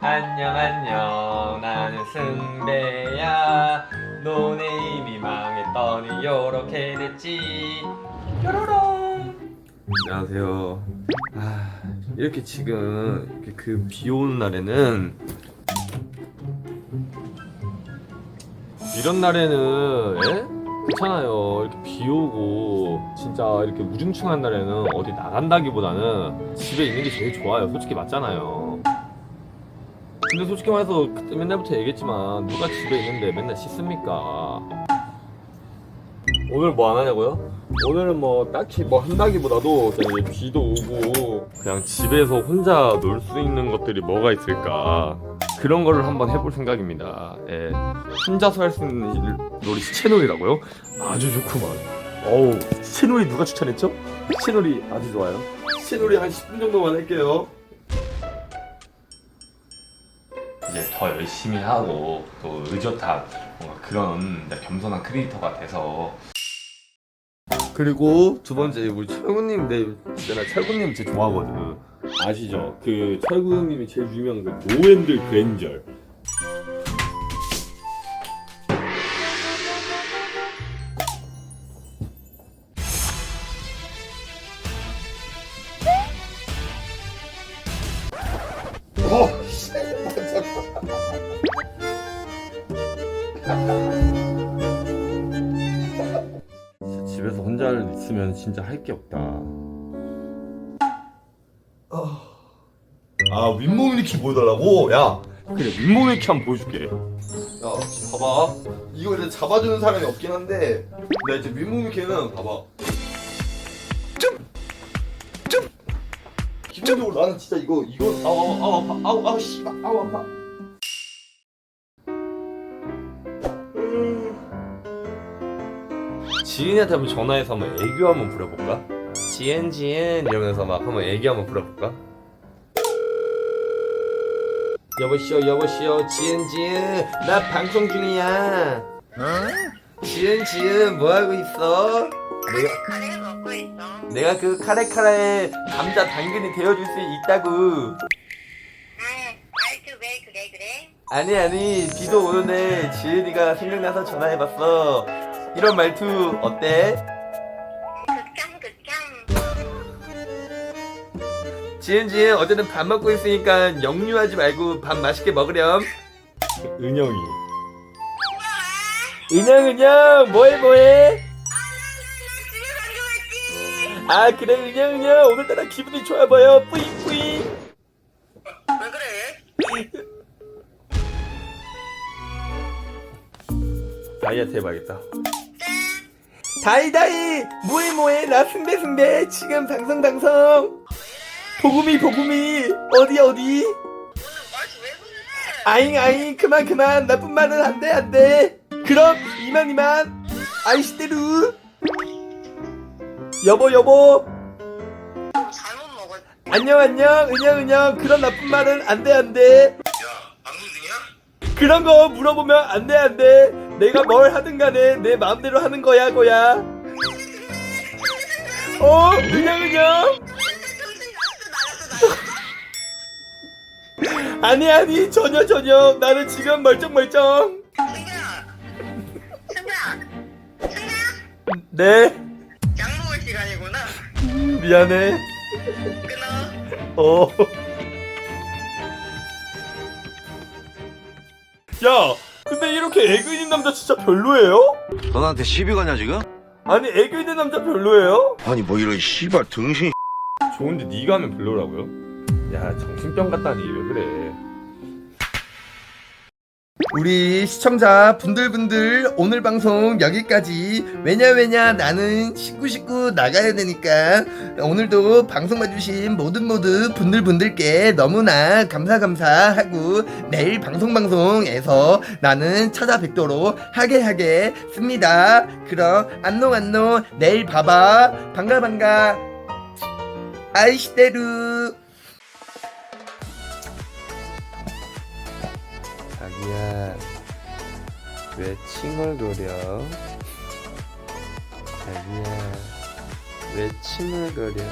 안녕 안녕. 나는 승배야. 노네임이 망했더니 요렇게 됐지. 뾰로롱. 안녕하세요. 아 이렇게 지금 그 비 오는 날에는 이런 날에는 예? 괜찮아요. 이렇게 비 오고 진짜 이렇게 우중충한 날에는 어디 나간다기보다는 집에 있는 게 제일 좋아요. 솔직히 맞잖아요 근데 솔직히 말해서 그때 맨날부터 얘기했지만 누가 집에 있는데 맨날 씻습니까 오늘 뭐 안 하냐고요? 오늘은 뭐 딱히 뭐 한다기보다도 이제 비도 오고 그냥 집에서 혼자 놀 수 있는 것들이 뭐가 있을까 그런 거를 한번 해볼 생각입니다. 예. 혼자서 할 수 있는 일- 놀이 시체놀이라고요? 아주 좋구만. 어우 시체놀이 누가 추천했죠? 시체놀이 아주 좋아요. 시체놀이 한 10분 정도만 할게요. 이제 더 열심히 하고 또 의젓한 뭔가 그런 겸손한 크리에이터가 돼서. 그리고 두 번째 우리 철구님 내 있잖아 철구님 진짜 좋아하거든. 아시죠? 그 철구 형님이 제일 유명한 그 노엔들 그랜절. 어, 집에서 혼자 있으면 진짜 할 게 없다 아 윗몸 이렇게 보여달라고? 야, 그래 윗몸 이렇게 한번 보여줄게 야, 봐봐. 이거 이제 잡아주는 사람이 없긴 한데, 나 이제 윗몸 이렇게는 봐봐. 기본적으로 나는 진짜 이거 이거 아우 아우 아우 아파 아우 아우 씨 아우 아파. 지은이한테 한번 전화해서 한번 애교 한번 부려볼까? 지은 지은 이러면서 막 한번 애교 한번 부려볼까? 여보시오 여보시오 지은 지은 나 방송 중이야 지은 지은 뭐하고 있어? 내가 카레 먹고 있어. 내가 그 카레카레에 감자 당근이 되어줄 수 있다고 응, 말투 왜 그래 그래? 아니 아니 비도 오는데 지은이가 생각나서 전화해봤어 이런 말투 어때? 극장 극장. 지은 지은 어제는 밥 먹고 있으니까 역류하지 말고 밥 맛있게 먹으렴 은영이 은영 은영 뭐해 뭐해. 아 그래 은영 은영 오늘따라 기분이 좋아 보여 뿌잉 뿌잉 왜 그래? 다이한테 해봐야겠다 다이 다이 뭐해 뭐해 나 승배 승배. 지금 방송 방송. 보금이 보금이. 어디 어디? 아잉 아잉. 그만 그만. 나쁜 말은 안 돼 안 돼. 그럼 이만 이만. 아이시대루. 여보 여보. 잘못 먹었. 안녕 안녕. 은영 은영. 그런 나쁜 말은 안 돼 안 돼. 야, 방송 중이야? 그런 거 물어보면 안 돼 안 돼 내가 뭘 하든 간에 내 마음대로 하는 거야 거야 어 나갔어 나갔어. 아니 아니 전혀 전혀 나는 지금 멀쩡멀쩡. 네 약 먹을 시간이구나. 미안해 끊어. 어. 야, 근데 이렇게 애교 있는 남자 진짜 별로예요? 너 나한테 시비 거냐 지금? 아니 애교 있는 남자 별로예요? 아니 뭐 이런 씨발 등신 좋은데 네가 하면 별로라고요? 야 정신병 같다니 왜 그래? 우리 시청자 분들분들 오늘 방송 여기까지. 왜냐 왜냐 나는 식구 식구 나가야 되니까. 오늘도 방송 봐주신 모든 모든 분들분들께 너무나 감사 감사하고 내일 방송 방송에서 나는 찾아뵙도록 하게 하겠습니다. 그럼 안녕 안녕. 내일 봐봐. 반가 반가. 아이시대루 야 왜 칭얼 거려? 자기야 왜 칭얼 거려